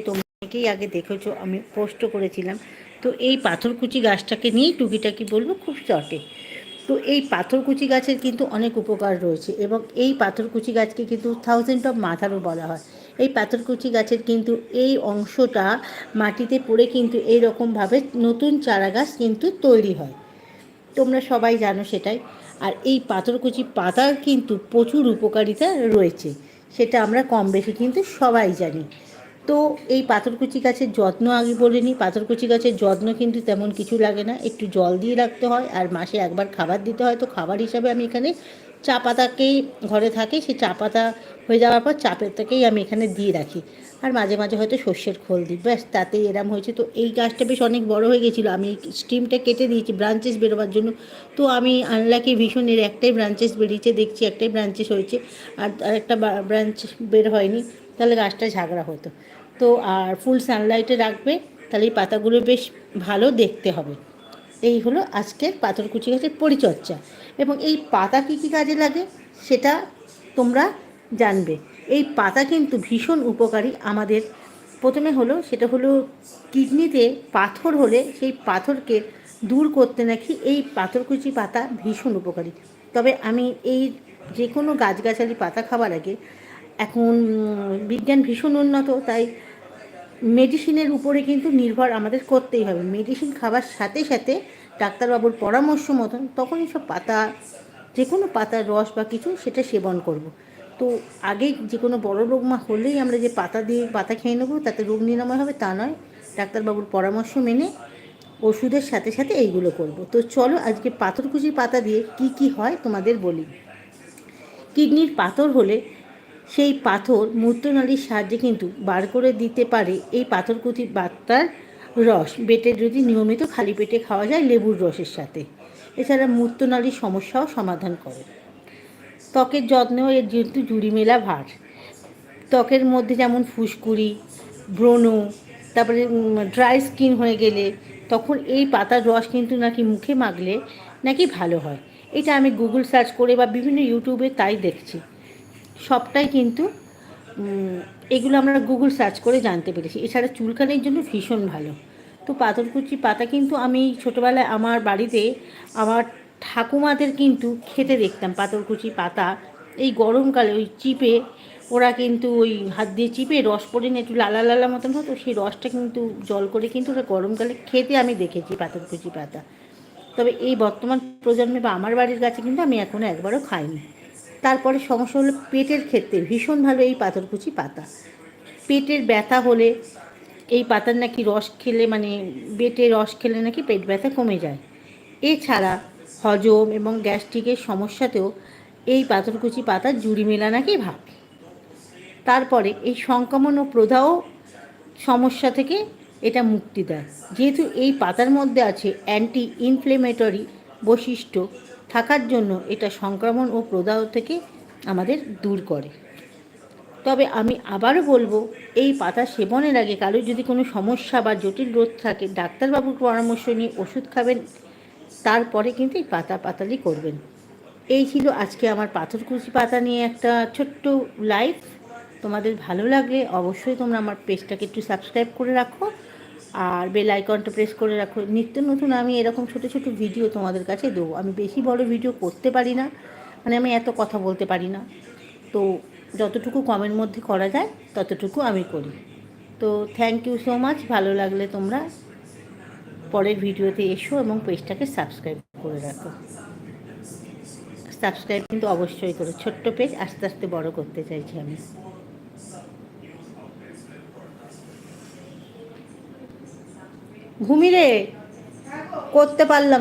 তোমরা অনেকেই আগে দেখেছ, আমি পোস্টও করেছিলাম। তো এই পাথরকুচি গাছটাকে নিয়েই টুকিটাকি বলব, খুব শর্টে তো এই পাথরকুচি গাছের কিন্তু অনেক উপকার রয়েছে এবং এই পাথরকুচি গাছকে কিন্তু থাউজেন্ড অফ মাথারও বলা হয়। এই পাথরকুচি গাছের কিন্তু এই অংশটা মাটিতে পড়ে কিন্তু এই রকমভাবে নতুন চারা গাছ কিন্তু তৈরি হয়। তোমরা সবাই জানো সেটাই। আর এই পাথরকুচি পাতার কিন্তু প্রচুর উপকারিতা রয়েছে। সেটা আমরা কম বেশি কিন্তু সবাই জানি। তো এই পাথরকুচি গাছের যত্ন আগে বলে নিই। পাথরকুচি গাছের যত্ন কিন্তু তেমন কিছু লাগে না। একটু জল দিয়ে রাখতে হয় আর মাসে একবার খাবার দিতে হয়। তো খাবার হিসাবে আমি এখানে চা পাতাকেই ঘরে থাকে। সেই চা পাতা হয়ে যাওয়ার পর চা পাতাকেই আমি এখানে দিয়ে রাখি। আর মাঝে মাঝে হয়তো সর্ষের খোল দিই। ব্যাস, তাতেই এরম হয়েছে। তো এই গাছটা বেশ অনেক বড় হয়ে গেছিল। আমি স্টিমটা কেটে দিয়েছি ব্রাঞ্চেস বেরোবার জন্য। তো আমি আনলাকি ভীষণ এর একটাই ব্রাঞ্চেস বেরিয়েছে, দেখছি একটাই ব্রাঞ্চেস হয়েছে। আর একটা ব্রাঞ্চ বের হয়নি। তাহলে গাছটা ঝাগড়া হতো। তো আর ফুল সানলাইটে রাখবে, তাহলে এই পাতাগুলো বেশ ভালো দেখতে হবে। এই হলো আজকের পাথরকুচি গাছের পরিচর্যা। এবং এই পাতা কী কী কাজে লাগে, সেটা তোমরা জানবে। এই পাতা কিন্তু ভীষণ উপকারী। আমাদের প্রথমে হলো, সেটা হলো কিডনিতে পাথর হলে সেই পাথরকে দূর করতে নাকি এই পাথরকুচি পাতা ভীষণ উপকারী। তবে আমি এই যে কোনো গাছগাছালি পাতা খাবার আগে, এখন বিজ্ঞান ভীষণ উন্নত, তাই মেডিসিনের উপরে কিন্তু নির্ভর আমাদের করতেই হবে। মেডিসিন খাবার সাথে সাথে ডাক্তারবাবুর পরামর্শ মতন তখনই সব পাতা যে কোনো পাতার রস বা কিছু সেটা সেবন করব। তো আগে যে কোনো বড় রোগ মা হলেই আমরা যে পাতা দিয়ে পাতা খেয়ে নেব, তাতে রোগ নিরাময় হবে, তা নয়। ডাক্তারবাবুর পরামর্শ মেনে ওষুধের সাথে সাথে এইগুলো করব। তো চলো আজকে পাথরকুচি পাতা দিয়ে কি কি হয় তোমাদের বলি। কিডনির পাথর হলে সেই পাথর মূত্রনালীর সাহায্যে কিন্তু বার করে দিতে পারে এই পাথরকুচি পাতার রস। বেটে যদি নিয়মিত খালি পেটে খাওয়া যায় লেবুর রসের সাথে। এছাড়া মূত্রনালীর সমস্যাও সমাধান করে। ত্বকের যত্নেও এর যেহেতু জুড়ি মেলা ভার। ত্বকের মধ্যে যেমন ফুসকুড়ি, ব্রণ, তারপরে ড্রাই স্কিন হয়ে গেলে তখন এই পাতার রস কিন্তু নাকি মুখে মাখলে নাকি ভালো হয়। এটা আমি গুগল সার্চ করে বা বিভিন্ন ইউটিউবে তাই দেখছি। সবটাই কিন্তু এগুলো আমরা গুগল সার্চ করে জানতে পেরেছি। এছাড়া চুলকানির জন্য ভীষণ ভালো। তো পাথরকুচি পাতা কিন্তু আমি ছোটোবেলায় আমার বাড়িতে আমার ঠাকুমাদের কিন্তু খেতে দেখতাম পাথরকুচি পাতা। এই গরমকালে ওই চিপে, ওরা কিন্তু ওই হাত দিয়ে চিপে রস পড়ে নিয়ে একটু লালা লালা মতন হতো, সেই রসটা কিন্তু জল করে কিন্তু ওরা গরমকালে খেতে আমি দেখেছি পাথরকুচি পাতা। তবে এই বর্তমান প্রজন্মে বা আমার বাড়ির কাছে কিন্তু আমি এখনও একবারও খাইনি। তারপরে সমস্যা হলো পেটের ক্ষেত্রে ভীষণ ভালো এই পাথরকুচি পাতা। পেটের ব্যথা হলে এই পাতার নাকি রস খেলে মানে বেটে রস খেলে নাকি পেট ব্যথা কমে যায়। এছাড়া হজম এবং গ্যাস্ট্রিকের সমস্যাতেও এই পাথরকুচি পাতা জুড়ি মেলা নাকি ভাব তারপরে এই সংক্রমণ ও প্রদাহ সমস্যা থেকে এটা মুক্তি দেয়। যেহেতু এই পাতার মধ্যে আছে অ্যান্টি ইনফ্লেমেটরি বৈশিষ্ট্য, থাকার জন্য এটা সংক্রমণ ও প্রদাহ থেকে আমাদের দূর করে। তবে আমি আবারও বলব, এই পাতা সেবনের আগে কারোর যদি কোনো সমস্যা বা জটিল রোগ থাকে, ডাক্তারবাবুর পরামর্শ নিয়ে ওষুধ খাবেন তারপরে কিন্তু এই পাতা পাতালি করবেন। এই ছিল আজকে আমার পাথরকুচি পাতা নিয়ে একটা ছোট্ট লাইভ তোমাদের ভালো লাগলে অবশ্যই তোমরা আমার পেজটাকে একটু সাবস্ক্রাইব করে রাখো আর বেল আইকনটা প্রেস করে রাখো। নিত্য নতুন আমি এরকম ছোট ছোট ভিডিও তোমাদের কাছে দেবো। আমি বেশি বড় ভিডিও করতে পারি না মানে আমি এত কথা বলতে পারি না। তো যতটুকু কমের মধ্যে করা যায়, ততটুকু আমি করি। তো থ্যাংক ইউ সো মাচ ভালো লাগলে তোমরা পরের ভিডিওতে এসো এবং পেজটাকে সাবস্ক্রাইব করে রাখো। সাবস্ক্রাইব কিন্তু অবশ্যই করো। ছোট্ট পেজ আস্তে আস্তে বড় করতে চাইছি আমি। ঘুমিরে করতে পারলাম